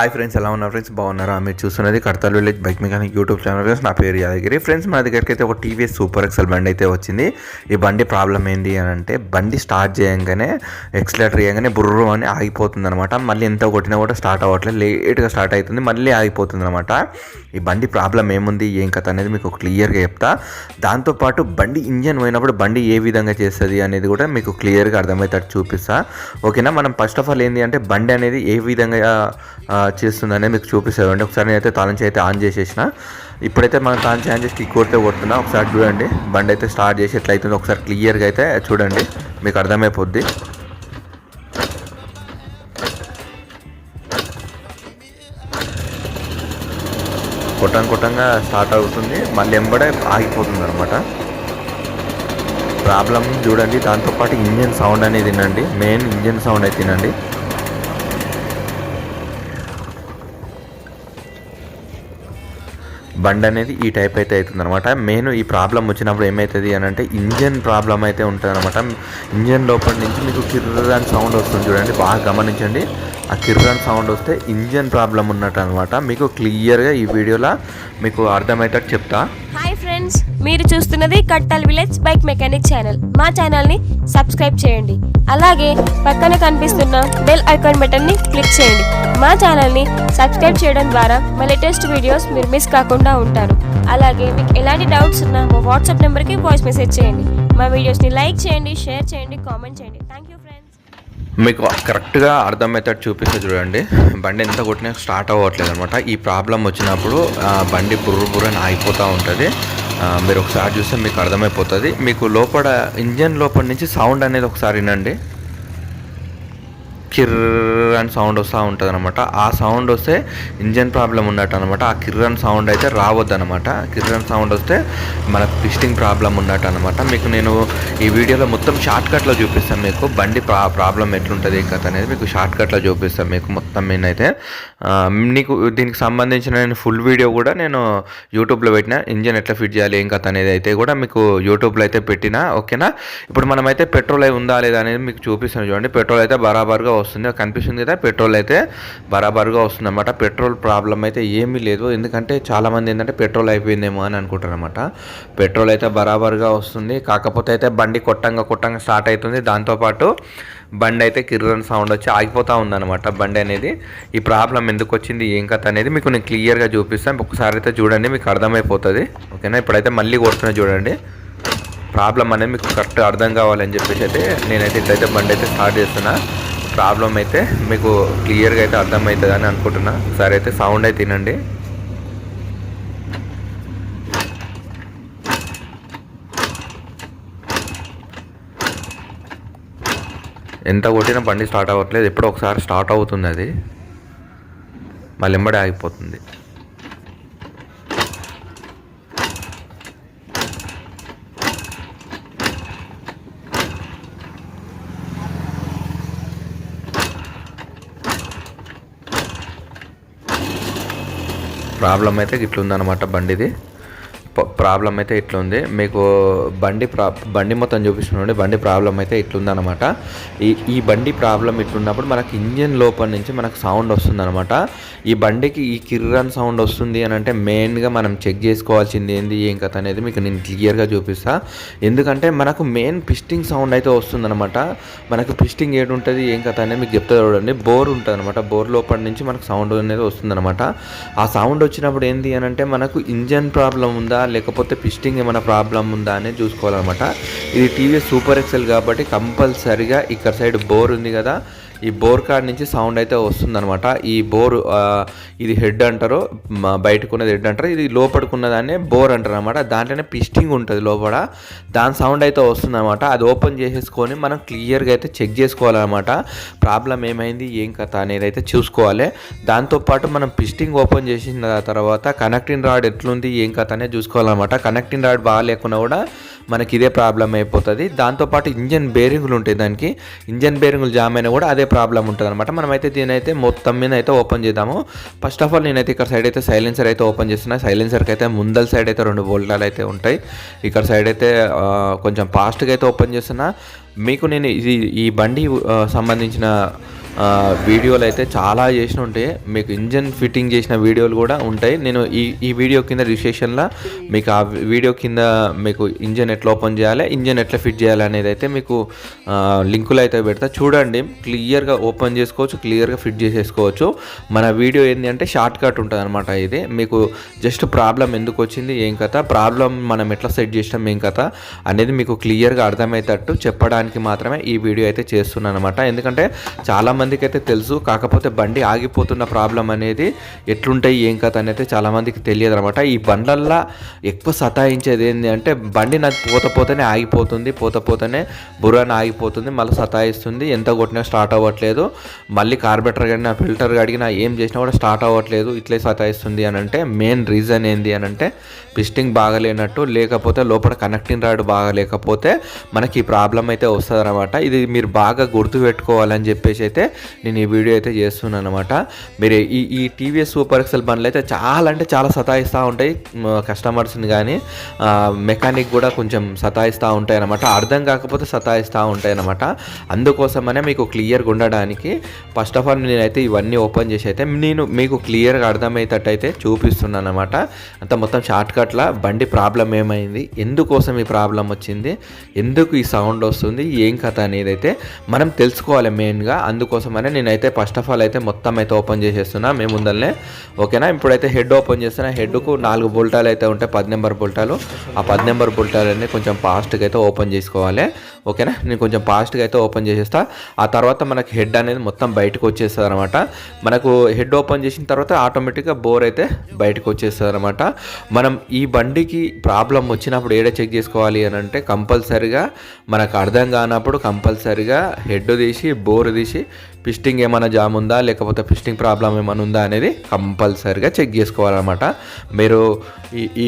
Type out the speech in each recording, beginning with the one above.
Hi friends ఎలా ఉన్నారు friends బాగున్నారా? మీరు చూస్తున్నది Kadtal village bike mechanic YouTube channel friends నా పేరు యాదగిరి. ఫ్రెండ్స్ మన దగ్గరికి అయితే ఒక టీవీఎస్ సూపర్ ఎక్సెల్ బండి అయితే వచ్చింది. ఈ బండి ప్రాబ్లం ఏంటి అని అంటే బండి స్టార్ట్ చేయగానే ఎక్సలేటర్ చేయగానే బుర్రు అని ఆగిపోతుంది అనమాట మళ్ళీ ఎంత కొట్టినా కూడా స్టార్ట్ అవ్వట్లేదు. లేట్గా స్టార్ట్ అవుతుంది మళ్ళీ ఆగిపోతుంది అనమాట ఈ బండి ప్రాబ్లం ఏముంది ఏం కథ అనేది మీకు క్లియర్గా చెప్తా. దాంతోపాటు బండి ఇంజన్ పోయినప్పుడు బండి ఏ విధంగా చేస్తుంది అనేది కూడా మీకు క్లియర్గా అర్థమవుతాడు చూపిస్తా. ఓకేనా? మనం ఫస్ట్ ఆఫ్ ఆల్ ఏంటి అంటే బండి అనేది ఏ విధంగా చేస్తుందనే మీకు చూపిస్తారు ఒకసారి నేనైతే తాళం చేయి అయితే ఆన్ చేసేసిన. ఇప్పుడైతే మనం తాళం ఆన్ చేసి కిక్ కొడితే కొడుతున్నా. ఒకసారి చూడండి. బండి అయితే స్టార్ట్ చేసి ఎట్లా ఒకసారి క్లియర్గా అయితే చూడండి. మీకు అర్థమైపోద్ది. కొట్టం కొట్టంగా స్టార్ట్ అవుతుంది. మళ్ళీ ఎంబడే ఆగిపోతుంది అనమాట ప్రాబ్లం చూడండి. దాంతోపాటు ఇంజన్ సౌండ్ అనేది తినండి మెయిన్ ఇంజన్ సౌండ్ అయితే తినండి బండి అనేది ఈ టైప్ అయితే అవుతుంది అనమాట మెయిన్ ఈ ప్రాబ్లం వచ్చినప్పుడు ఏమవుతుంది అని అంటే ఇంజన్ ప్రాబ్లం అయితే ఉంటుంది అనమాట ఇంజన్ లోపల నుంచి మీకు కిర్రని సౌండ్ వస్తుంది చూడండి బాగా గమనించండి. ఆ కిర్రని సౌండ్ వస్తే ఇంజన్ ప్రాబ్లం ఉన్నట్టు అనమాట మీకు క్లియర్గా ఈ వీడియోలో మీకు అర్థమయ్యేటట్టు చెప్తా. మీరు చూస్తున్నది Kattal village bike mechanic channel మా ఛానల్ని సబ్స్క్రైబ్ చేయండి. అలాగే పక్కన కనిపిస్తున్న బెల్ ఐకాన్ బటన్ని క్లిక్ చేయండి. మా ఛానల్ని సబ్స్క్రైబ్ చేయడం ద్వారా మా లేటెస్ట్ వీడియోస్ మీరు మిస్ కాకుండా ఉంటారు. అలాగే మీకు ఎలాంటి డౌట్స్ ఉన్నా మా వాట్సాప్ నెంబర్కి వాయిస్ మెసేజ్ చేయండి. మా వీడియోస్ని లైక్ చేయండి షేర్ చేయండి కామెంట్ చేయండి. థ్యాంక్ యూ ఫ్రెండ్స్ మీకు కరెక్ట్గా అర్థమవుతాడు చూపిస్తే చూడండి. బండి ఎంత కొట్టినా స్టార్ట్ అవ్వట్లేదు అనమాట ఈ ప్రాబ్లం వచ్చినప్పుడు బండి బుర్రు బుర్రని ఆగిపోతూ ఉంటుంది. మీరు ఒకసారి చూస్తే మీకు అర్థమైపోతుంది. మీకు లోపల ఇంజన్ లోపల నుంచి సౌండ్ అనేది ఒకసారి వినండి. కిర్ర అని సౌండ్ వస్తూ ఉంటుంది అనమాట ఆ సౌండ్ వస్తే ఇంజన్ ప్రాబ్లం ఉన్నట్టు అనమాట ఆ కిర్రన్ సౌండ్ అయితే రావద్దు అనమాట కిర్రన్ సౌండ్ వస్తే మనకు పిస్టింగ్ ప్రాబ్లం ఉన్నట్టు అనమాట మీకు నేను ఈ వీడియోలో మొత్తం షార్ట్ కట్లో చూపిస్తాను మీకు. బండి ప్రా ప్రాబ్లం ఎట్లుంటుంది కథ అనేది మీకు షార్ట్ కట్లో చూపిస్తాను మీకు మొత్తం నేనైతే. నీకు దీనికి సంబంధించిన నేను ఫుల్ వీడియో కూడా నేను యూట్యూబ్లో పెట్టిన. ఇంజన్ ఎట్లా ఫిట్ చేయాలి ఏం కథ అనేది అయితే కూడా మీకు యూట్యూబ్లో అయితే పెట్టిన. ఓకేనా? ఇప్పుడు మనమైతే పెట్రోల్ అయి ఉందా లేదా అనేది మీకు చూపిస్తాను చూడండి. పెట్రోల్ అయితే బరాబర్గా వస్తుంది కనిపిస్తుంది కదా పెట్రోల్ అయితే బరాబరుగా వస్తుంది అనమాట పెట్రోల్ ప్రాబ్లం అయితే ఏమీ లేదు. ఎందుకంటే చాలామంది ఏంటంటే పెట్రోల్ అయిపోయిందేమో అని అనుకుంటారు అనమాట పెట్రోల్ అయితే బరాబరుగా వస్తుంది. కాకపోతే అయితే బండి కొట్టంగా కొట్టంగా స్టార్ట్ అవుతుంది. దాంతోపాటు బండి అయితే కిర్రన్ సౌండ్ వచ్చి ఆగిపోతూ ఉందన్నమాట బండి అనేది. ఈ ప్రాబ్లం ఎందుకు వచ్చింది ఏం కథ అనేది మీకు నేను క్లియర్గా చూపిస్తాను. ఒకసారి అయితే చూడండి మీకు అర్థమైపోతుంది. ఓకేనా? ఇప్పుడైతే మళ్ళీ కొడుతున్నా చూడండి. ప్రాబ్లం అనేది మీకు కరెక్ట్ అర్థం కావాలని చెప్పేసి అయితే నేనైతే ఇట్లయితే బండి అయితే స్టార్ట్ చేస్తున్నా. ప్రాబ్లం అయితే మీకు క్లియర్గా అయితే అర్థమవుతుంది అని అనుకుంటున్నా. సరే అయితే సౌండ్ అయితే తినండి ఎంత కొట్టినా బండి స్టార్ట్ అవ్వట్లేదు. ఎప్పుడో ఒకసారి స్టార్ట్ అవుతుంది అది. మళ్ళీ ఎంబడే ఆగిపోతుంది. ప్రాబ్లం అయితే ఇట్లుందనమాట ఉందన్నమాట బండిది. ప్రాబ్లం అయితే ఇట్లుంది. ఉంది మీకు బండి ప్రా బండి మొత్తం చూపిస్తున్నాండి బండి ప్రాబ్లం అయితే ఇట్లుందనమాట ఈ ఈ బండి ప్రాబ్లం ఇట్లున్నప్పుడు మనకు ఇంజిన్ లోపల నుంచి మనకు సౌండ్ వస్తుందనమాట ఈ బండికి ఈ కిర్రన్ సౌండ్ వస్తుంది అని అంటే మెయిన్గా మనం చెక్ చేసుకోవాల్సింది ఏంది ఏం కథ అనేది మీకు నేను క్లియర్గా చూపిస్తా. ఎందుకంటే మనకు మెయిన్ పిస్టింగ్ సౌండ్ అయితే వస్తుందనమాట మనకు పిస్టింగ్ ఏడు ఉంటుంది ఏం కథ అనేది మీకు చెప్తా చూడండి. బోర్ ఉంటుంది అనమాట బోర్ లోపల నుంచి మనకు సౌండ్ అనేది వస్తుందనమాట ఆ సౌండ్ వచ్చినప్పుడు ఏంది అని అంటే మనకు ఇంజన్ ప్రాబ్లం ఉందా లేకపోతే పిస్టింగ్ ఏమైనా ప్రాబ్లం ఉందా అనేది చూసుకోవాలన్నమాట. ఇది టీవీఎస్ సూపర్ ఎక్సెల్ కాబట్టి కంపల్సరిగా ఇక్కడ సైడ్ బోర్ ఉంది కదా ఈ బోర్ కార్డ్ నుంచి సౌండ్ అయితే వస్తుందనమాట ఈ బోర్ ఇది హెడ్ అంటారు బయటకున్నది హెడ్ అంటారు ఇది లోపడుకున్న దాన్ని బోర్ అంటారు అనమాట దాంట్లోనే పిస్టింగ్ ఉంటుంది లోపల. దాని సౌండ్ అయితే వస్తుందన్నమాట. అది ఓపెన్ చేసేసుకొని మనం క్లియర్గా అయితే చెక్ చేసుకోవాలన్నమాట. ప్రాబ్లం ఏమైంది ఏం కథ అనేది అయితే చూసుకోవాలి. దాంతోపాటు మనం పిస్టింగ్ ఓపెన్ చేసిన తర్వాత కనెక్టింగ్ రాడ్ ఎట్లుంది ఏం కథ అనేది చూసుకోవాలన్నమాట. కనెక్టింగ్ రాడ్ బాగా కూడా మనకి ఇదే ప్రాబ్లం అయిపోతుంది. దాంతోపాటు ఇంజన్ బేరింగ్లు ఉంటాయి దానికి. ఇంజన్ బేరింగ్లు జామ్ అయినా కూడా అదే ప్రాబ్లం ఉంటుంది అనమాట మనమైతే దీని అయితే మొత్తం మీద అయితే ఓపెన్ చేద్దాము. ఫస్ట్ ఆఫ్ ఆల్ నేనైతే ఇక్కడ సైడ్ అయితే సైలెన్సర్ అయితే ఓపెన్ చేస్తున్నా. సైలెన్సర్కి అయితే ముందల సైడ్ అయితే రెండు బోల్టాలు అయితే ఉంటాయి. ఇక్కడ సైడ్ అయితే కొంచెం ఫాస్ట్గా అయితే ఓపెన్ చేస్తున్నా. మీకు నేను ఇది ఈ బండి సంబంధించిన వీడియోలు అయితే చాలా చేసిన ఉంటాయి. మీకు ఇంజన్ ఫిట్టింగ్ చేసిన వీడియోలు కూడా ఉంటాయి. నేను ఈ ఈ వీడియో కింద రిజిస్ట్రేషన్లో మీకు ఆ వీడియో కింద మీకు ఇంజన్ ఎట్లా ఓపెన్ చేయాలి ఇంజన్ ఎట్లా ఫిట్ చేయాలి అనేది అయితే మీకు లింకులు అయితే పెడతా. చూడండి క్లియర్గా ఓపెన్ చేసుకోవచ్చు క్లియర్గా ఫిట్ చేసేసుకోవచ్చు. మన వీడియో ఏంటి అంటే షార్ట్ కట్ ఉంటుంది అనమాట ఇది. మీకు జస్ట్ ప్రాబ్లం ఎందుకు వచ్చింది ఏం కథ ప్రాబ్లం మనం ఎట్లా సెట్ చేసినాం ఏం కథ అనేది మీకు క్లియర్గా అర్థమయ్యేటట్టు చెప్పడానికి మాత్రమే ఈ వీడియో అయితే చేస్తున్నాను అనమాట ఎందుకంటే చాలా చాలామందికి అయితే తెలుసు. కాకపోతే బండి ఆగిపోతున్న ప్రాబ్లం అనేది ఎట్లుంటాయి ఏం కథ అనేది చాలా మందికి తెలియదు అనమాట ఈ బండ్లల్లో ఎక్కువ సతాయించేది ఏంటి అంటే బండి నాకు పోత పోతేనే ఆగిపోతుంది పోత పోతేనే బుర్రాన ఆగిపోతుంది మళ్ళీ సతాయిస్తుంది. ఎంత కొట్టినా స్టార్ట్ అవ్వట్లేదు. మళ్ళీ కార్బెటర్ కడిగినా ఫిల్టర్ కడిగినా ఏం చేసినా కూడా స్టార్ట్ అవ్వట్లేదు. ఇట్లే సతాయిస్తుంది అని అంటే మెయిన్ రీజన్ ఏంది అని అంటే పిస్టింగ్ బాగలేనట్టు లేకపోతే లోపల కనెక్టింగ్ రాడ్ బాగలేకపోతే మనకి ఈ ప్రాబ్లం అయితే వస్తుంది అనమాట ఇది మీరు బాగా గుర్తుపెట్టుకోవాలని చెప్పేసి అయితే నేను ఈ వీడియో అయితే చేస్తున్నాను అనమాట మీరు ఈ ఈ టీవీఎస్ సూపర్ ఎక్సెల్ బండ్లు అయితే చాలా అంటే చాలా సతాయిస్తూ ఉంటాయి. కస్టమర్స్ని కానీ మెకానిక్ కూడా కొంచెం సతాయిస్తూ ఉంటాయి అనమాట అర్థం కాకపోతే సతాయిస్తూ ఉంటాయి అనమాట అందుకోసమనే మీకు క్లియర్గా ఉండడానికి ఫస్ట్ ఆఫ్ ఆల్ నేనైతే ఇవన్నీ ఓపెన్ చేసి అయితే నేను మీకు క్లియర్గా అర్థమయ్యేటట్టు అయితే చూపిస్తున్నాను అనమాట అంత మొత్తం షార్ట్ కట్ల బండి ప్రాబ్లం ఏమైంది? ఎందుకోసం ఈ ప్రాబ్లం వచ్చింది? ఎందుకు ఈ సౌండ్ వస్తుంది? ఏం కథ అనేది అయితే మనం తెలుసుకోవాలి మెయిన్గా. అందుకోసం కోసమనే నేనైతే ఫస్ట్ ఆఫ్ ఆల్ అయితే మొత్తం అయితే ఓపెన్ చేసేస్తున్నా. మేము ముందరనే ఓకేనా? ఇప్పుడైతే హెడ్ ఓపెన్ చేస్తున్నా. హెడ్కు నాలుగు బుల్టాలు అయితే ఉంటాయి పది నెంబర్ బుల్టాలు. ఆ పది నెంబర్ బుల్టాలన్నీ కొంచెం ఫాస్ట్గా అయితే ఓపెన్ చేసుకోవాలి. ఓకేనా? నేను కొంచెం ఫాస్ట్గా అయితే ఓపెన్ చేసేస్తా. ఆ తర్వాత మనకు హెడ్ అనేది మొత్తం బయటకు వచ్చేస్తుంది అనమాట మనకు హెడ్ ఓపెన్ చేసిన తర్వాత ఆటోమేటిక్గా బోర్ అయితే బయటకు వచ్చేస్తుంది అనమాట మనం ఈ బండికి ప్రాబ్లం వచ్చినప్పుడు ఏడ చెక్ చేసుకోవాలి అని అంటే కంపల్సరిగా మనకు అర్థం కానప్పుడు కంపల్సరిగా హెడ్ తీసి బోర్ తీసి పిస్టింగ్ ఏమైనా జామ్ ఉందా? లేకపోతే పిస్టింగ్ ప్రాబ్లం ఏమైనా ఉందా అనేది కంపల్సరిగా చెక్ చేసుకోవాలన్నమాట. మీరు ఈ ఈ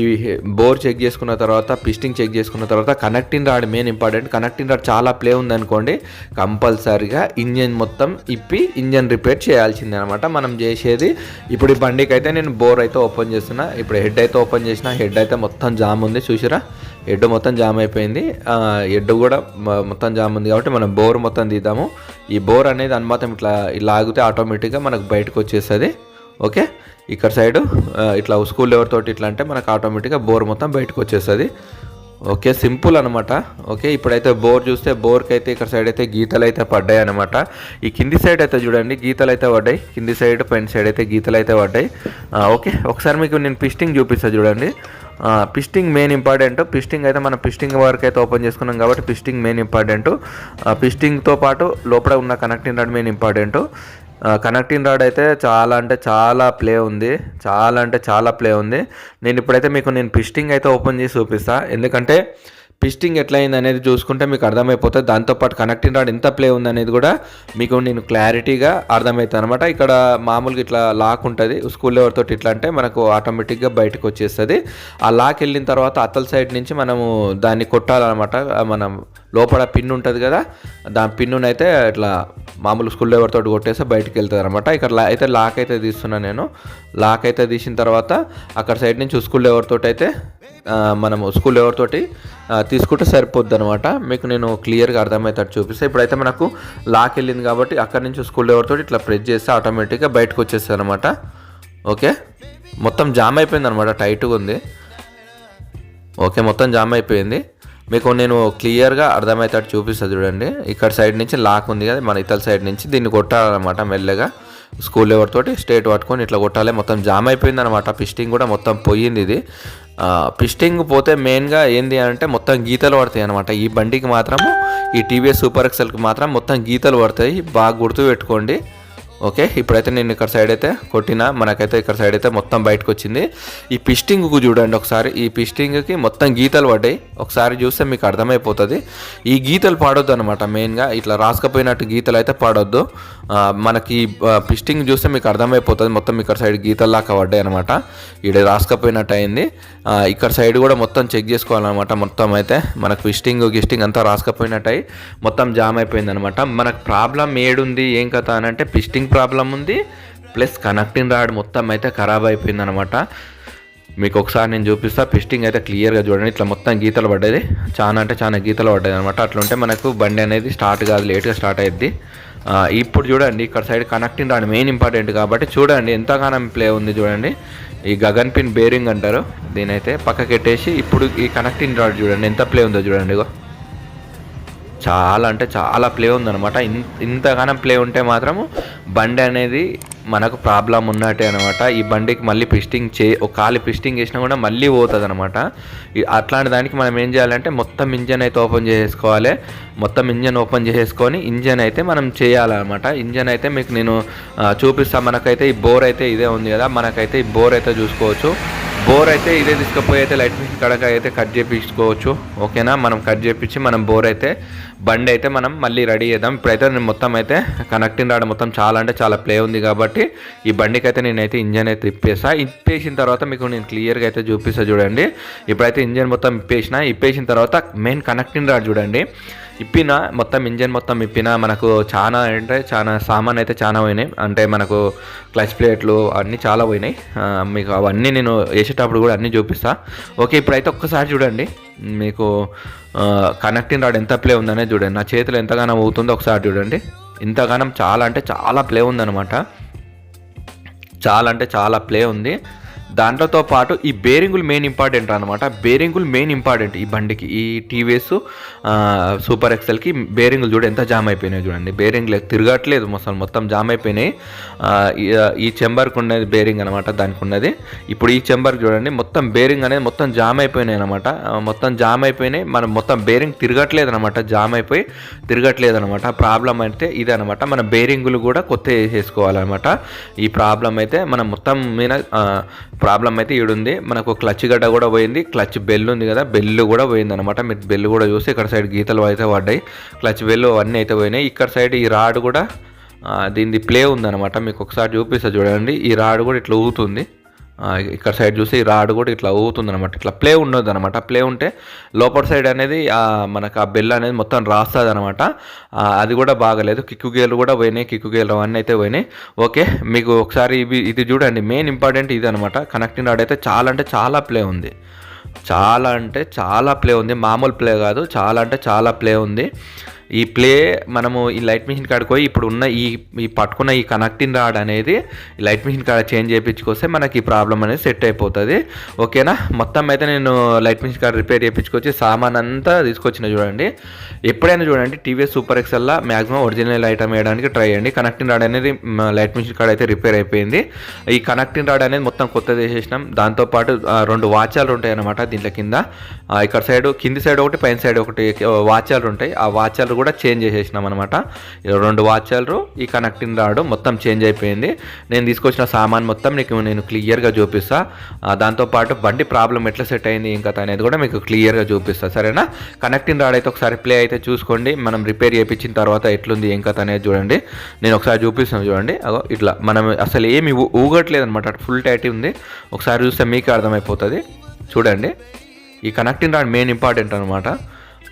బోర్ చెక్ చేసుకున్న తర్వాత పిస్టింగ్ చెక్ చేసుకున్న తర్వాత connecting rod main important. Connecting rod చాలా ప్లే ఉందనుకోండి కంపల్సరిగా ఇంజన్ మొత్తం ఇప్పి ఇంజన్ రిపేర్ చేయాల్సిందే అనమాట మనం చేసేది ఇప్పుడు ఈ బండికి అయితే నేను బోర్ అయితే ఓపెన్ చేస్తున్నా ఇప్పుడు హెడ్ అయితే ఓపెన్ చేసిన హెడ్ అయితే మొత్తం జామ్ ఉంది చూసిరా? ఎడ్డు మొత్తం జామ్ అయిపోయింది. ఎడ్డు కూడా మొత్తం జామ్ ఉంది కాబట్టి మనం బోర్ మొత్తం తీద్దాము. ఈ బోర్ అనేది అనుమాతం ఇట్లా ఇలా ఆగితే ఆటోమేటిక్గా మనకు బయటకు వచ్చేస్తుంది. ఓకే? ఇక్కడ సైడ్ ఇట్లా స్కూల్ లెవర్ ఇట్లా అంటే మనకు ఆటోమేటిక్గా బోర్ మొత్తం బయటకు వచ్చేస్తుంది. ఓకే? సింపుల్ అనమాట ఓకే? ఇప్పుడైతే బోర్ చూస్తే బోర్కి అయితే ఇక్కడ సైడ్ అయితే గీతలు అయితే పడ్డాయి అనమాట ఈ కింది సైడ్ అయితే చూడండి గీతలు అయితే పడ్డాయి. కింది సైడ్ పైన సైడ్ అయితే గీతలు అయితే పడ్డాయి ఓకే? ఒకసారి మీకు నేను పిస్టింగ్ చూపిస్తాను చూడండి. పిస్టింగ్ మెయిన్ ఇంపార్టెంట్ పిస్టింగ్ అయితే మనం పిస్టింగ్ వరకు అయితే ఓపెన్ చేసుకున్నాం కాబట్టి పిస్టింగ్ మెయిన్ ఇంపార్టెంట్ పిస్టింగ్తో పాటు లోపల ఉన్న connecting rod main important connecting rod అయితే చాలా అంటే చాలా ప్లే ఉంది. చాలా అంటే చాలా ప్లే ఉంది. నేను ఇప్పుడైతే మీకు నేను పిస్టింగ్ అయితే ఓపెన్ చేసి చూపిస్తాను ఎందుకంటే పిస్టింగ్ ఎట్లయింది అనేది చూసుకుంటే మీకు అర్థమైపోతుంది. దాంతోపాటు కనెక్టింగ్ రాడ్ ఎంత ప్లే ఉంది అనేది కూడా మీకు నేను క్లారిటీగా అర్థమవుతుంది అనమాట ఇక్కడ మామూలుగా ఇట్లా లాక్ ఉంటుంది. స్కూల్ ఎవరితో ఇట్లా అంటే మనకు ఆటోమేటిక్గా బయటకు వచ్చేస్తుంది. ఆ లాక్ వెళ్ళిన తర్వాత అత్తల సైడ్ నుంచి మనము దాన్ని కొట్టాలన్నమాట. మనం లోపల పిన్ ఉంటుంది కదా దాని పిన్నుని అయితే ఇట్లా మామూలు స్కూల్ ఎవరితో కొట్టేస్తే బయటకు వెళ్తుంది అనమాట ఇక్కడ లా- అయితే లాక్ అయితే తీస్తున్నాను నేను. లాక్ అయితే తీసిన తర్వాత అక్కడ సైడ్ నుంచి స్కూల్ ఎవరితో అయితే మనం మనము స్కూల్ ఎవరితోటి తీసుకుంటే సరిపోద్ది అనమాట మీకు నేను క్లియర్గా అర్థమవుతాడు చూపిస్తే. ఇప్పుడైతే మనకు లాక్ వెళ్ళింది కాబట్టి అక్కడి నుంచి స్కూల్ ఎవరితోటి ఇట్లా ప్రెస్ చేస్తే ఆటోమేటిక్గా బయటకు వచ్చేస్తుంది అనమాట ఓకే? మొత్తం జామ్ అయిపోయింది అనమాట టైట్గా ఉంది. ఓకే మొత్తం జామ్ అయిపోయింది. మీకు నేను క్లియర్గా అర్థమవుతాడు చూపిస్తాను చూడండి. ఇక్కడ సైడ్ నుంచి లాక్ ఉంది కదా మన ఇతల సైడ్ నుంచి దీన్ని కొట్టాలన్నమాట మెల్లగా. స్కూల్ ఎవరితోటి స్టేట్ పట్టుకొని ఇట్లా కొట్టాలి. మొత్తం జామ్ అయిపోయింది అనమాట పిస్టింగ్ కూడా మొత్తం పోయింది ఇది. పిస్టింగ్ పోతే మెయిన్గా ఏంది అంటే మొత్తం గీతలు పడతాయి అనమాట ఈ బండికి మాత్రము ఈ టీవీఎస్ సూపర్ ఎక్సెల్కి మాత్రం మొత్తం గీతలు పడతాయి. బాగా గుర్తు పెట్టుకోండి. ఓకే ఇప్పుడైతే నేను ఇక్కడ సైడ్ అయితే కొట్టిన మనకైతే ఇక్కడ సైడ్ అయితే మొత్తం బయటకు వచ్చింది. ఈ పిస్టింగ్కు చూడండి ఒకసారి. ఈ పిస్టింగ్కి మొత్తం గీతలు పడ్డాయి. ఒకసారి చూస్తే మీకు అర్థమైపోతుంది. ఈ గీతలు పాడొద్దు అనమాట మెయిన్గా. ఇట్లా రాసుకపోయినట్టు గీతలు అయితే పాడొద్దు. మనకి పిస్టింగ్ చూస్తే మీకు అర్థమైపోతుంది. మొత్తం ఇక్కడ సైడ్ గీతలు లాగా పడ్డాయి అనమాట ఇక్కడ రాసుకపోయినట్టు అయింది. ఇక్కడ సైడ్ కూడా మొత్తం చెక్ చేసుకోవాలన్నమాట. మొత్తం అయితే మనకు పిస్టింగ్ గిస్టింగ్ అంతా రాసుకపోయినట్టు అయి మొత్తం జామ్ అయిపోయింది అనమాట మనకు ప్రాబ్లం ఏడుంది ఏం కథ అని అంటే పిస్టింగ్ ప్రాబ్లం ఉంది ప్లస్ కనెక్టింగ్ రాడ్ మొత్తం అయితే ఖరాబ్ అయిపోయింది అనమాట మీకు ఒకసారి నేను చూపిస్తా. పిస్టింగ్ అయితే క్లియర్గా చూడండి. ఇట్లా మొత్తం గీతలు పడ్డది. చాలా అంటే చాలా గీతలు పడ్డది అనమాట అట్లుంటే మనకు బండి అనేది స్టార్ట్ కాదు లేట్గా స్టార్ట్ అయ్యిద్ది ఇప్పుడు చూడండి ఇక్కడ side connecting rod main important కాబట్టి చూడండి ఎంతగానం ప్లే ఉంది చూడండి. ఈ గగన్ పిన్ బేరింగ్ అంటారు. దీనైతే పక్కకి పెట్టేసి ఇప్పుడు ఈ కనెక్టింగ్ రాడ్ చూడండి ఎంత ప్లే ఉందో చూడండి ఇగో. చాలా అంటే చాలా ప్లే ఉందన్నమాట. ఇన్ ఇంతగానం ప్లే ఉంటే మాత్రము బండి అనేది మనకు ప్రాబ్లం ఉన్నట్టే అనమాట ఈ బండికి మళ్ళీ పిస్టింగ్ చే ఒక కాలి పిస్టింగ్ చేసినా కూడా మళ్ళీ పోతుంది అనమాట అట్లాంటి దానికి మనం ఏం చేయాలంటే మొత్తం ఇంజన్ అయితే ఓపెన్ చేసుకోవాలి మొత్తం ఇంజన్ ఓపెన్ చేసుకొని ఇంజన్ అయితే మనం చేయాలన్నమాట. ఇంజన్ అయితే మీకు నేను చూపిస్తాను మనకైతే ఈ బోర్ అయితే ఇదే ఉంది కదా. మనకైతే ఈ బోర్ అయితే చూసుకోవచ్చు. బోర్ అయితే ఇదే తీసుకుపోయి అయితే లైట్ ఫిష్ కడక అయితే కట్ చేయించుకోవచ్చు ఓకేనా? మనం కట్ చేయించి మనం బోర్ అయితే బండి అయితే మనం మళ్ళీ రెడీ చేద్దాం. ఇప్పుడైతే నేను మొత్తం అయితే కనెక్టింగ్ రావడం మొత్తం చాలా అంటే చాలా ప్లే ఉంది కాబట్టి ఈ బండికి అయితే నేనైతే ఇంజన్ అయితే ఇప్పేసా ఇప్పేసిన తర్వాత మీకు నేను క్లియర్గా అయితే చూపిస్తా చూడండి. ఇప్పుడైతే ఇంజన్ మొత్తం ఇప్పేసిన ఇప్పేసిన తర్వాత మెయిన్ కనెక్టింగ్ రాడ్ చూడండి. ఇప్పిన మొత్తం ఇంజన్ మొత్తం ఇప్పిన మనకు చాలా అంటే చాలా సామాన్ అయితే చాలా పోయినాయి. అంటే మనకు క్లచ్ ప్లేట్లు అన్నీ చాలా పోయినాయి. మీకు అవన్నీ నేను వేసేటప్పుడు కూడా అన్నీ చూపిస్తా. ఓకే ఇప్పుడైతే ఒక్కసారి చూడండి. మీకు కనెక్టింగ్ రాడ్ ఎంత ప్లే ఉందనే చూడండి. నా చేతిలో ఎంతగానో అవుతుందో ఒకసారి చూడండి. ఇంతగానం చాలా అంటే చాలా ప్లే ఉందన్నమాట. చాలా అంటే చాలా ప్లే ఉంది. దాంట్లోతో పాటు ఈ బేరింగులు మెయిన్ ఇంపార్టెంట్ అనమాట బేరింగులు మెయిన్ ఇంపార్టెంట్ ఈ బండికి. ఈ టీవీఎస్ సూపర్ ఎక్సెల్కి బేరింగులు చూడ ఎంత జామ్ అయిపోయినాయి చూడండి. బేరింగ్లు తిరగట్లేదు మొత్తం మొత్తం జామ్ అయిపోయినాయి. ఈ- ఈ చెంబర్కి ఉన్నది బేరింగ్ అనమాట దానికి ఉన్నది. ఇప్పుడు ఈ చెంబర్ చూడండి మొత్తం బేరింగ్ అనేది మొత్తం జామ్ అయిపోయినాయి అనమాట మొత్తం జామ్ అయిపోయినాయి. మనం మొత్తం బేరింగ్ తిరగట్లేదు అనమాట జామ్ అయిపోయి తిరగట్లేదు అనమాట ప్రాబ్లం అయితే ఇది అనమాట మన బేరింగులు కూడా కొత్త వేసేసుకోవాలన్నమాట. ఈ ప్రాబ్లం అయితే మనం మొత్తం మీద ప్రాబ్లం అయితే ఈడుంది. మనకు క్లచ్ గడ్డ కూడా పోయింది. క్లచ్ బెల్ ఉంది కదా బెల్ కూడా పోయింది అనమాట మీరు బెల్ కూడా చూస్తే ఇక్కడ సైడ్ గీతలు అయితే పడ్డాయి. క్లచ్ బెల్ అవన్నీ అయితే పోయినాయి. ఇక్కడ సైడ్ ఈ రాడ్ కూడా దీనిది ప్లే ఉందన్నమాట. మీకు ఒకసారి చూపిస్తా చూడండి. ఈ రాడ్ కూడా ఇట్లా ఊగుతుంది. ఇక్కడ సైడ్ చూసి ఈ రాడ్ కూడా ఇట్లా ఊగుతుంది అనమాట ఇట్లా ప్లే ఉండదు అనమాట ప్లే ఉంటే లోపల సైడ్ అనేది మనకు ఆ బెల్ అనేది మొత్తం రాస్తుంది అనమాట అది కూడా బాగలేదు. కిక్కు గేర్లు కూడా పోయినాయి. కిక్కు గేర్లు అవన్నీ అయితే పోయినాయి. ఓకే మీకు ఒకసారి ఇవి ఇది చూడండి. మెయిన్ ఇంపార్టెంట్ ఇది అనమాట కనెక్టింగ్ రాడ్ అయితే చాలా అంటే చాలా ప్లే ఉంది. చాలా అంటే చాలా ప్లే ఉంది. మామూలు ప్లే కాదు. చాలా అంటే చాలా ప్లే ఉంది. ఈ ప్లే మనము ఈ లైట్ మిషన్ కాడికి పోయి ఇప్పుడు ఉన్న ఈ ఈ పట్టుకున్న ఈ కనెక్టింగ్ రాడ్ అనేది ఈ లైట్ మిషన్ కాడ చేంజ్ చేయించుకొస్తే మనకి ఈ ప్రాబ్లం అనేది సెట్ అయిపోతుంది. ఓకేనా? మొత్తం అయితే నేను లైట్ మిషన్ కాడ రిపేర్ చేయించుకొచ్చి సామాన్ అంతా తీసుకొచ్చిన చూడండి. ఎప్పుడైనా చూడండి టీవీఎస్ సూపర్ ఎక్సెల్లా మ్యాక్సిమం ఒరిజినల్ ఐటమ్ వేయడానికి ట్రై చేయండి. కనెక్టింగ్ రాడ్ అనేది లైట్ మిషన్ కాడ అయితే రిపేర్ అయిపోయింది. ఈ కనెక్టింగ్ రాడ్ అనేది మొత్తం కొత్తది వేసేసినాం దాంతోపాటు రెండు వాచాలు ఉంటాయి అన్నమాట దీంట్లో కింద. ఇక్కడ సైడ్ కింది సైడ్ ఒకటి పైన సైడ్ ఒకటి వాచాలు ఉంటాయి. ఆ వాచాలు కూడా చేంజ్ చేసేసినాం అనమాట రెండు వాచర్లు ఈ కనెక్టింగ్ రాడు మొత్తం చేంజ్ అయిపోయింది. నేను తీసుకొచ్చిన సామాన్ మొత్తం నీకు నేను క్లియర్గా చూపిస్తా. దాంతోపాటు బండి ప్రాబ్లం ఎట్లా సెట్ అయింది ఇంకా అనేది కూడా మీకు క్లియర్గా చూపిస్తా. సరేనా? కనెక్టింగ్ రాడ్ అయితే ఒకసారి ప్లే అయితే చూసుకోండి. మనం రిపేర్ చేయించిన తర్వాత ఎట్లుంది ఏం కథ అనేది చూడండి. నేను ఒకసారి చూపిస్తాను చూడండి. ఇట్లా మనం అసలు ఏమి ఊ- ఊగట్లేదు అనమాట ఫుల్ టైట్ ఉంది. ఒకసారి చూస్తే మీకు అర్థమైపోతుంది. చూడండి. ఈ కనెక్టింగ్ రాడ్ మెయిన్ ఇంపార్టెంట్ అనమాట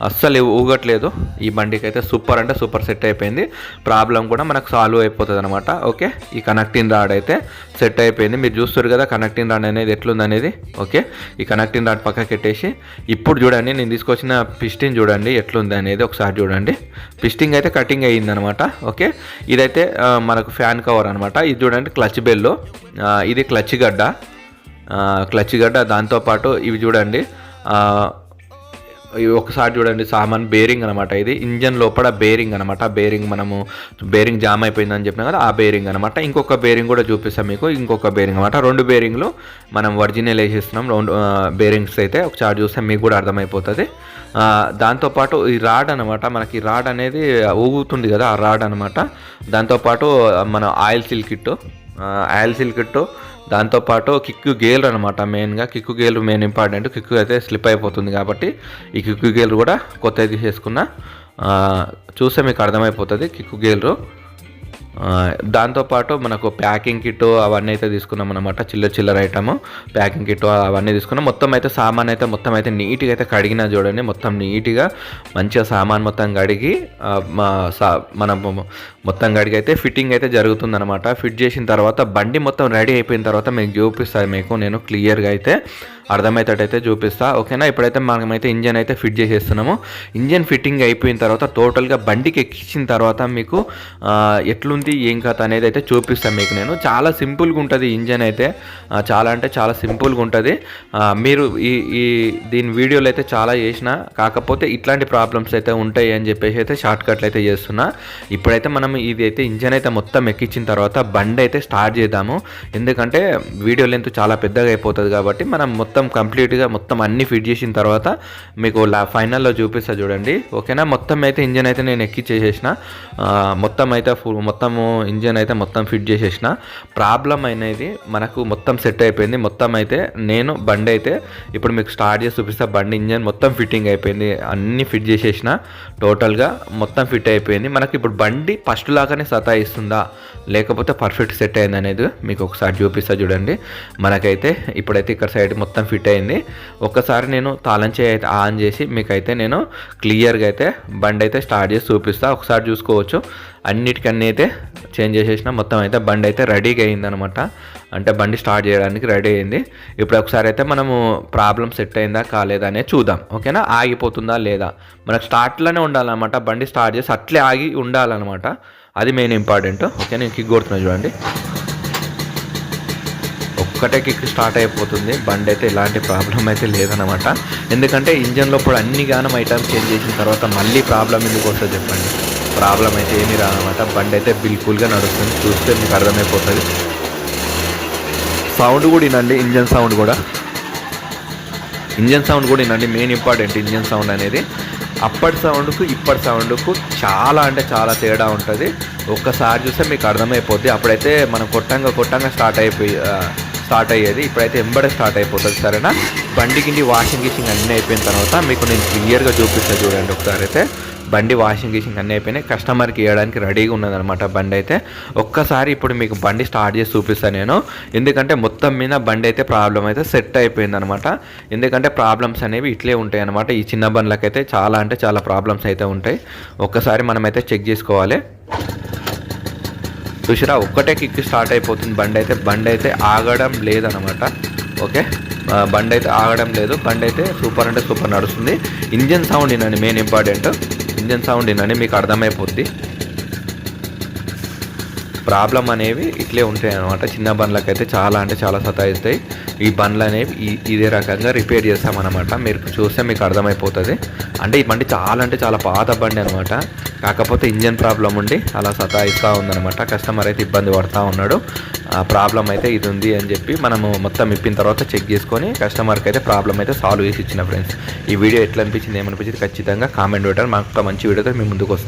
అస్సలు ఊగట్లేదు. ఈ బండికి అయితే సూపర్ అంటే సూపర్ సెట్ అయిపోయింది. ప్రాబ్లం కూడా మనకు సాల్వ్ అయిపోతుంది అనమాట ఓకే? ఈ కనెక్టింగ్ రాడ్ అయితే సెట్ అయిపోయింది. మీరు చూస్తారు కదా కనెక్టింగ్ రాడ్ అనేది ఎట్లుంది అనేది ఓకే? ఈ కనెక్టింగ్ రాడ్ పక్కకి పెట్టేసి ఇప్పుడు చూడండి నేను తీసుకొచ్చిన పిస్టింగ్ చూడండి ఎట్లుంది అనేది ఒకసారి చూడండి. పిస్టింగ్ అయితే కటింగ్ అయ్యింది అనమాట ఓకే? ఇదైతే మనకు ఫ్యాన్ కవర్ అనమాట ఇది చూడండి క్లచ్ బెల్లు. ఇది క్లచ్ గడ్డ. క్లచ్ గడ్డ దాంతోపాటు ఇవి చూడండి. ఒకసారి చూడండి సామాన్ బేరింగ్ అనమాట ఇది. ఇంజన్ లోపల బేరింగ్ అనమాట బేరింగ్ మనము బేరింగ్ జామ్ అయిపోయిందని చెప్పిన కదా ఆ బేరింగ్ అనమాట ఇంకొక బేరింగ్ కూడా చూపిస్తాం మీకు. ఇంకొక బేరింగ్ అనమాట రెండు బేరింగ్లు మనం ఒరిజినల్ వేసేస్తున్నాం. రెండు బేరింగ్స్ అయితే ఒకసారి చూస్తే మీకు కూడా అర్థమైపోతుంది. దాంతోపాటు ఈ రాడ్ అనమాట మనకి రాడ్ అనేది ఊగుతుంది కదా ఆ రాడ్ అనమాట దాంతోపాటు మన oil seal kit oil seal kit దాంతోపాటు కిక్కు గేర్ అనమాట మెయిన్గా kick gear main important kick అయితే స్లిప్ అయిపోతుంది కాబట్టి ఈ కిక్కు గేర్ కూడా కొత్తది తీసేసుకున్న చూస్తే మీకు అర్థమైపోతుంది కిక్కు గేలు. దాంతోపాటు మనకు ప్యాకింగ్ కిట్ అవన్నీ అయితే తీసుకున్నాం అనమాట చిల్లర చిల్లర ఐటమ్ ప్యాకింగ్ కిట్ అవన్నీ తీసుకున్నాం. మొత్తం అయితే సామాన్ అయితే మొత్తం అయితే నీట్గా అయితే కడిగినా చూడండి. మొత్తం నీట్గా మంచిగా సామాన్ మొత్తం కడిగి మా సా మనం మొత్తం కడిగి అయితే ఫిట్టింగ్ అయితే జరుగుతుందన్నమాట. ఫిట్ చేసిన తర్వాత బండి మొత్తం రెడీ అయిపోయిన తర్వాత మీకు చూపిస్తాను మీకు నేను క్లియర్గా అయితే అర్థమయ్యేటట్టయితే చూపిస్తా. ఓకేనా? ఇప్పుడైతే మనమైతే ఇంజన్ అయితే ఫిట్ చేసేస్తున్నాము. ఇంజన్ ఫిట్టింగ్ అయిపోయిన తర్వాత టోటల్గా బండికి ఎక్కించిన తర్వాత మీకు ఎట్లుంది ఏం కథ అనేది అయితే చూపిస్తాను మీకు నేను. చాలా సింపుల్గా ఉంటుంది ఇంజన్ అయితే. చాలా అంటే చాలా సింపుల్గా ఉంటుంది. మీరు ఈ ఈ దీని వీడియోలు అయితే చాలా చేసిన కాకపోతే ఇట్లాంటి ప్రాబ్లమ్స్ అయితే ఉంటాయి అని చెప్పేసి అయితే షార్ట్ కట్లు అయితే చేస్తున్నా. ఇప్పుడైతే మనం ఇది అయితే ఇంజన్ అయితే మొత్తం ఎక్కించిన తర్వాత బండి అయితే స్టార్ట్ చేద్దాము. ఎందుకంటే వీడియో లెంత్ చాలా పెద్దగా అయిపోతుంది కాబట్టి మనం మొత్తం మొత్తం కంప్లీట్గా మొత్తం అన్ని ఫిట్ చేసిన తర్వాత మీకు లా ఫైనల్లో చూపిస్తా చూడండి. ఓకేనా? మొత్తం అయితే ఇంజన్ అయితే నేను ఎక్కి చేసేసిన మొత్తం అయితే ఫుల్ మొత్తము ఇంజన్ అయితే మొత్తం ఫిట్ చేసేసిన. ప్రాబ్లం అనేది మనకు మొత్తం సెట్ అయిపోయింది. మొత్తం అయితే నేను బండి అయితే ఇప్పుడు మీకు స్టార్ట్ చేసి చూపిస్తా. బండి ఇంజన్ మొత్తం ఫిట్టింగ్ అయిపోయింది. అన్ని ఫిట్ చేసేసిన. టోటల్గా మొత్తం ఫిట్ అయిపోయింది. మనకి ఇప్పుడు బండి ఫస్ట్ లాగానే సతాయిస్తుందా? లేకపోతే పర్ఫెక్ట్ సెట్ అయింది అనేది మీకు ఒకసారి చూపిస్తా చూడండి. మనకైతే ఇప్పుడైతే ఇక్కడ సైడ్ మొత్తం ఫిట్ అయింది. ఒక్కసారి నేను తాళం చేయి అయితే ఆన్ చేసి మీకైతే నేను క్లియర్గా అయితే బండి అయితే స్టార్ట్ చేసి చూపిస్తాను ఒకసారి చూసుకోవచ్చు. అన్నిటికన్నీ అయితే చేంజ్ చేసేసిన మొత్తం అయితే బండి అయితే రెడీగా అయిందనమాట. అంటే బండి స్టార్ట్ చేయడానికి రెడీ అయింది. ఇప్పుడు ఒకసారి అయితే మనము ప్రాబ్లం సెట్ అయిందా కాలేదా అనేది చూద్దాం. ఓకేనా? ఆగిపోతుందా లేదా? మనకు స్టార్ట్లోనే ఉండాలన్నమాట. బండి స్టార్ట్ చేసి అట్లే ఆగి ఉండాలన్నమాట. అది మెయిన్ ఇంపార్టెంట్. ఓకే నేను కిక్ కొడుతున్నా చూడండి. ఒక్కటే కిక్ స్టార్ట్ అయిపోతుంది. బండి అయితే ఎలాంటి ప్రాబ్లం అయితే లేదనమాట ఎందుకంటే ఇంజన్ లోపల అన్ని గానం ఐటమ్స్ చేంజ్ చేసిన తర్వాత మళ్ళీ ప్రాబ్లం ఎందుకు వస్తుంది చెప్పండి. ప్రాబ్లం అయితే ఏమీ రాదనమాట బండి అయితే బిల్కుల్గా నడుస్తుంది. చూస్తే మీకు అర్థమైపోతుంది. సౌండ్ కూడా వినండి. ఇంజన్ సౌండ్ కూడా. ఇంజన్ సౌండ్ కూడా వినండి. మెయిన్ ఇంపార్టెంట్ ఇంజన్ సౌండ్ అనేది. అప్పటి సౌండ్కు ఇప్పటి సౌండ్కు చాలా అంటే చాలా తేడా ఉంటుంది. ఒక్కసారి చూస్తే మీకు అర్థమైపోద్ది. అప్పుడైతే మనం కొట్టంగా కొట్టంగా స్టార్ట్ అయిపోయి స్టార్ట్ అయ్యేది. ఇప్పుడైతే ఎంబడే స్టార్ట్ అయిపోతుంది సరేనా? బండి కింది వాషింగ్ గిషింగ్ అన్నీ అయిపోయిన తర్వాత మీకు నేను క్లియర్గా చూపిస్తాను చూడండి ఒకసారి అయితే. బండి వాషింగ్ గిషింగ్ అన్నీ అయిపోయినాయి. కస్టమర్కి ఇవ్వడానికి రెడీగా ఉన్నదనమాట బండి అయితే. ఒక్కసారి ఇప్పుడు మీకు బండి స్టార్ట్ చేసి చూపిస్తాను నేను. ఎందుకంటే మొత్తం మీద బండి అయితే ప్రాబ్లం అయితే సెట్ అయిపోయింది అనమాట ఎందుకంటే ప్రాబ్లమ్స్ అనేవి ఇట్లే ఉంటాయి అనమాట ఈ చిన్న బండ్లకైతే చాలా అంటే చాలా ప్రాబ్లమ్స్ అయితే ఉంటాయి. ఒక్కసారి మనమైతే చెక్ చేసుకోవాలి. చూసిరా? ఒక్కటే కిక్ స్టార్ట్ అయిపోతుంది. బండి అయితే బండి అయితే ఆగడం లేదనమాట ఓకే? బండి అయితే ఆగడం లేదు. బండి అయితే సూపర్ అంటే సూపర్ నడుస్తుంది. ఇంజన్ సౌండ్ వినండి మెయిన్ ఇంపార్టెంట్. ఇంజన్ సౌండ్ వినండి మీకు అర్థమైపోద్ది. ప్రాబ్లం అనేవి ఇట్లే ఉంటాయి అనమాట చిన్న బండ్లకైతే చాలా అంటే చాలా సతాయిస్తాయి. ఈ బండ్లు అనేవి ఇదే రకంగా రిపేర్ చేస్తామన్నమాట. మీరు చూస్తే మీకు అర్థమైపోతుంది. అంటే ఈ బండి చాలా అంటే చాలా పాత బండి అనమాట కాకపోతే ఇంజన్ ప్రాబ్లం ఉండి అలా సతాయిస్తూ ఉందనమాట కస్టమర్ అయితే ఇబ్బంది పడుతూ ఉన్నాడు. ఆ ప్రాబ్లం అయితే ఇది ఉంది అని చెప్పి మనము మొత్తం ఇప్పిన తర్వాత చెక్ చేసుకొని కస్టమర్కి అయితే ప్రాబ్లం అయితే సాల్వ్ చేసి ఇచ్చిన ఫ్రెండ్స్. ఈ వీడియో ఎట్లా అనిపించింది ఏమనిపించింది ఖచ్చితంగా కామెంట్ పెట్టారు మాకు ఒక మంచి వీడియోతో మేము ముందుకు వస్తాం